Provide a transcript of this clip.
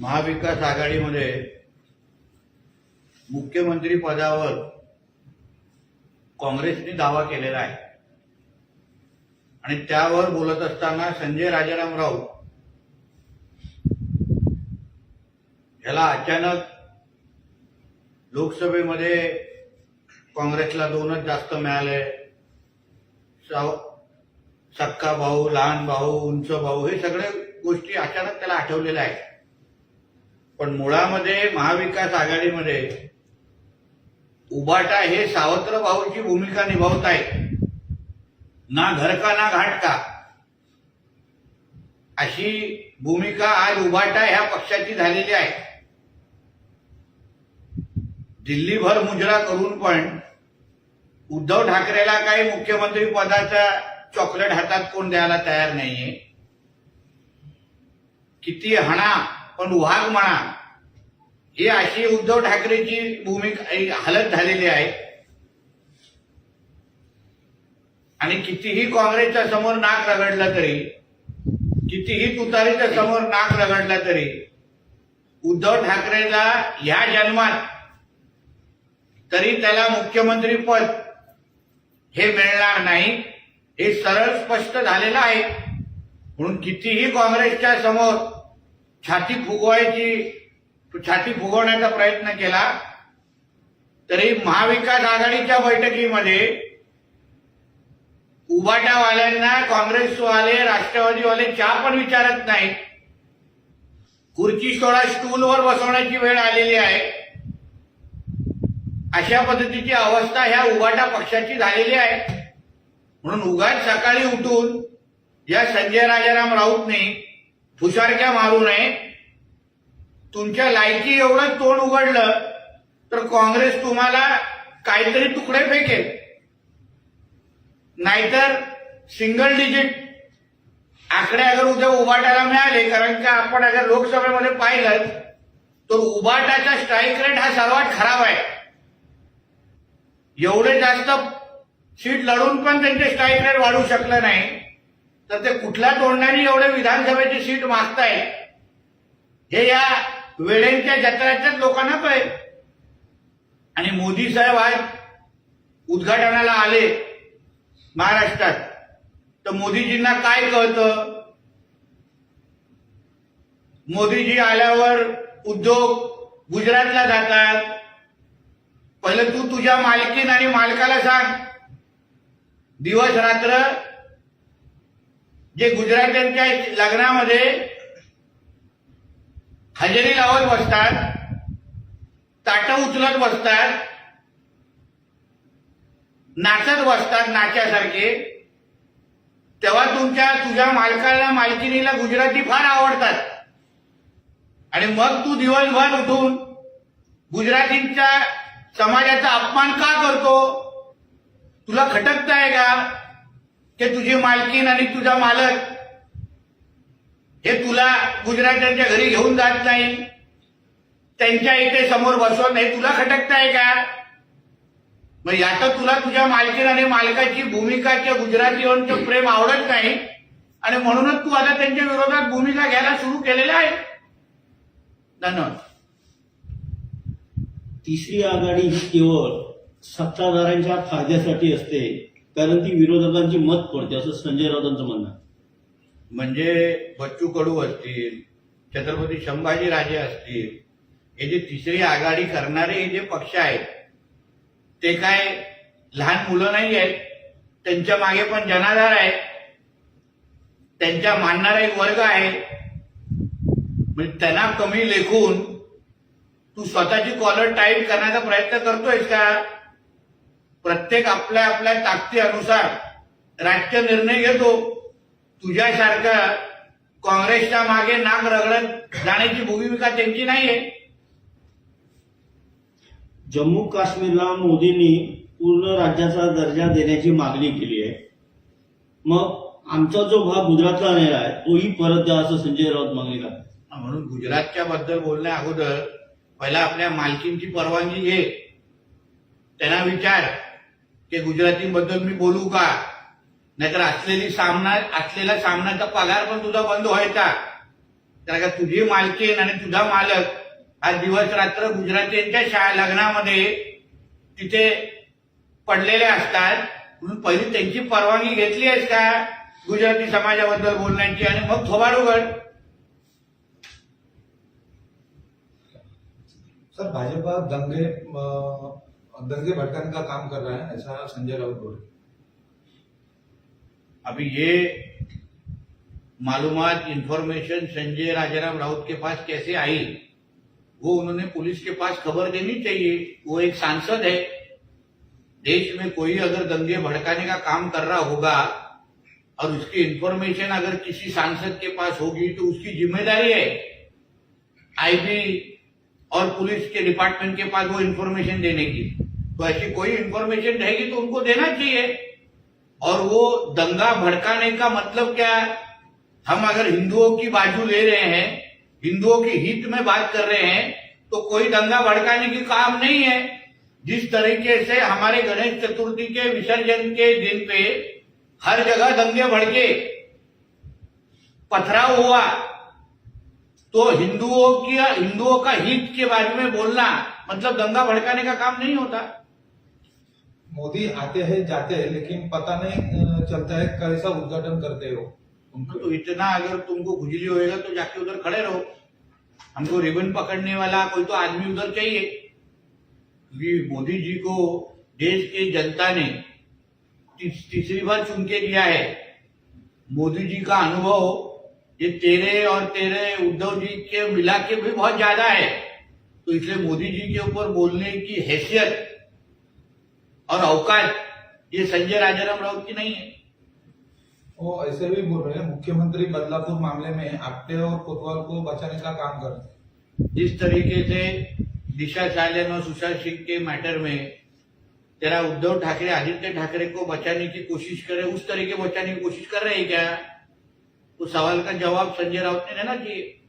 महाविकास आघाडीमध्ये मुख्यमंत्री पदावर काँग्रेसने दावा केलेला आहे. आणि त्यावर बोलत असताना संजय राजाराम राऊत याला अचानक लोकसभेमध्ये काँग्रेसला दोनच जास्त मिळाले. सक्का भाऊ लहान भाऊ उंच भाऊ हे सगळे गोष्टी अचानक त्याला आठवलेल्या आहेत. पण मुळामध्ये महाविकास आघाडीमध्ये उबाटा हे सावत्र भाऊची भूमिका निभावत आहेत ना घर का ना घाट का अशी भूमिका आज उबाटा ह्या पक्षाची झालेली आहे. दिल्लीभर मुजरा करून पण उद्धव ठाकरेला काही मुख्यमंत्री पदाचा चॉकलेट हातात कोण द्यायला तयार नाहीये. किती हणा पण वाघ म्हणा ही अशी उद्धव ठाकरेची भूमिका हालत झालेली आहे. आणि कितीही काँग्रेसच्या समोर नाक रगडला तरी कितीही तुतारीच्या समोर नाक रगडला तरी उद्धव ठाकरेला ह्या जन्मात तरी त्याला मुख्यमंत्री पद हे मिळणार नाही. हे सरळ स्पष्ट झालेलं आहे. म्हणून कितीही काँग्रेसच्या समोर छाती फुगवायची छाती फुगवण्याचा प्रयत्न केला तरी महाविकास आघाडीच्या बैठकीमध्ये उबाटावाल्यांना काँग्रेसवाले राष्ट्रवादीवाले चहा पण विचारत नाहीत. खुर्ची सोडा स्टूलवर बसवण्याची वेळ आलेली आहे. अशा पद्धतीची अवस्था ह्या उबाटा पक्षाची झालेली आहे. म्हणून उगाच सकाळी उठून या संजय राजाराम राऊतने फुशारक्या मारू नये. तुमच्या लायकी एवढं तोंड उघडलं तर काँग्रेस तुम्हाला काहीतरी तुकडे फेकेल. नाहीतर सिंगल डिजिट आकडे अगर उद्या उबाटाला मिळाले कारण का आपण अगर लोकसभेमध्ये पाहिलं तर उबाटाचा स्ट्राईक रेट हा सर्वात खराब आहे. एवढे जास्त सीट लढून पण त्यांचे स्ट्राईक रेट वाढू शकलं नाही. तर ते कुठल्या तोंडाने एवढे विधानसभेची सीट मागताय हे या वेळेंच्या जत्राच्याच लोकांना कळेल. आणि मोदी साहेब आज उद्घाटनाला आले महाराष्ट्रात. तर मोदीजींना काय कळतं? मोदीजी आल्यावर उद्योग गुजरातला जातात. पहिलं तू तुझ्या मालकीन आणि मालकाला सांग. दिवस रात्र जे गुजरात्यांच्या लग्नामध्ये हजेरी लावत बसतात ताटं उचलत बसतात नाचत बसतात नाच्यासारखे. तेव्हा तुमच्या तुझ्या मालकाला मालकिनीला गुजराती फार आवडतात. आणि मग तू दिवसभर उठून गुजरातींच्या समाजाचा अपमान का करतो? तुला खटकताय का? की तुझी मालकीन आणि तुझा मालक हे तुला गुजरात्यांच्या घरी घेऊन जात नाही. त्यांच्या इथे समोर बसवत नाही तुला खटकताय का? मग याचं तुला तुझ्या मालकीन आणि मालकाची भूमिका किंवा गुजरातीवांचं प्रेम आवडत नाही आणि म्हणूनच तू आता त्यांच्या विरोधात भूमिका घ्यायला सुरू केलेल्या आहे. धन्यवाद. तिसरी आघाडी केवळ सत्ताधाऱ्यांच्या फायद्यासाठी असते कारण ती विरोधकांची मत पडते असं संजय राऊतांचं म्हणणं म्हणजे बच्चू कडू असतील छत्रपती संभाजी राजे असतील हे जे तिसरी आघाडी करणारे हे जे पक्ष आहेत ते काय लहान मुलं नाही आहेत त्यांच्या मागे पण जनाधार आहे त्यांच्या मानणारा एक वर्ग आहे. म्हणजे त्यांना कमी लेखून तू स्वतःची कॉलर टाईट करण्याचा प्रयत्न करतोयस का? प्रत्येक आपल्या आपल्या ताकदीनुसार राजकीय निर्णय घेतो. तुझ्यासारखा काँग्रेसच्या मागे नाक रगडत जाण्याची भूमिका त्यांची नाहीये. जम्मू काश्मीरला मोदींनी पूर्ण राज्याचा दर्जा देण्याची मागणी केली आहे. मग आमचा जो भाग गुजरातला राहिला आहे तोही परत द्या असं संजय राऊत मागणी करतात म्हणून गुजरातच्या बद्दल बोलण्या अगोदर पहिला आपल्या मालकींची परवानगी घे. त्यांना विचार की गुजरातीबद्दल मी बोलू का? नाहीतर असलेली सामना असलेला सामनाचा पगार पण तुझा बंद व्हायचा. कारण का तुझी मालकीन आणि तुझा मालक आज दिवस रात्र गुजरातींच्या शाळा लग्नामध्ये तिथे पडलेले असतात. म्हणून पहिली त्यांची परवानगी घेतली आहेस का? गुजराती समाजाबद्दल बोलण्याची आणि मग थोबाड उघड सर भाजपा दंगे दंगे भड़काने का काम कर रहा है ऐसा संजय राउत बोल रहे अभी ये मालूमात इंफॉर्मेशन संजय राजाराम राउत के पास कैसे आई? वो उन्होंने पुलिस के पास खबर देनी चाहिए। वो एक सांसद है। देश में कोई अगर दंगे भड़काने का काम कर रहा होगा और उसकी इंफॉर्मेशन अगर किसी सांसद के पास होगी तो उसकी ज़िम्मेदारी है। आईबी और पुलिस के डिपार्टमेंट के पास वो इंफॉर्मेशन देने की। तो ऐसी कोई इंफॉर्मेशन रहेगी तो उनको देना चाहिए। और वो दंगा भड़काने का मतलब क्या है? हम अगर हिंदुओं की बाजू ले रहे हैं, हिंदुओं के हित में बात कर रहे हैं तो कोई दंगा भड़काने की काम नहीं है। जिस तरीके से हमारे गणेश चतुर्थी के विसर्जन के दिन पे हर जगह दंगे भड़के, पथराव हुआ तो हिंदुओं की, हिंदुओं का हित के बारे में बोलना मतलब दंगा भड़काने का काम नहीं होता। मोदी आते हैं, जाते हैं, लेकिन पता नहीं चलता है कैसा उद्घाटन करते हो। उनको तो इतना अगर तुमको खुजली होएगा तो जाके उधर खड़े रहो। हमको रिबन पकड़ने वाला कोई तो आदमी उधर चाहिए। क्योंकि मोदी जी को देश की जनता ने तीसरी बार चुन के दिया है। मोदी जी का अनुभव, ये तेरे और तेरे उद्धव जी के मिला के भी बहुत ज़्यादा है। तो इसलिए मोदी जी के ऊपर बोलने की हैसियत और अवकाश ये संजय राजाराम राउत की नहीं है। वो ऐसे भी बोल रहे हैं मुख्यमंत्री बदलापुर मामले में आपटे और कोतवाल को बचाने का काम कर रहे हैं। जिस तरीके से दिशा सालन और सुशांत सिंह के मैटर में तेरा उद्धव ठाकरे आदित्य ठाकरे को बचाने की कोशिश करे उस तरीके बचाने की कोशिश कर रहे हैं क्या? तो सवाल का जवाब संजय राउत ने देना चाहिए।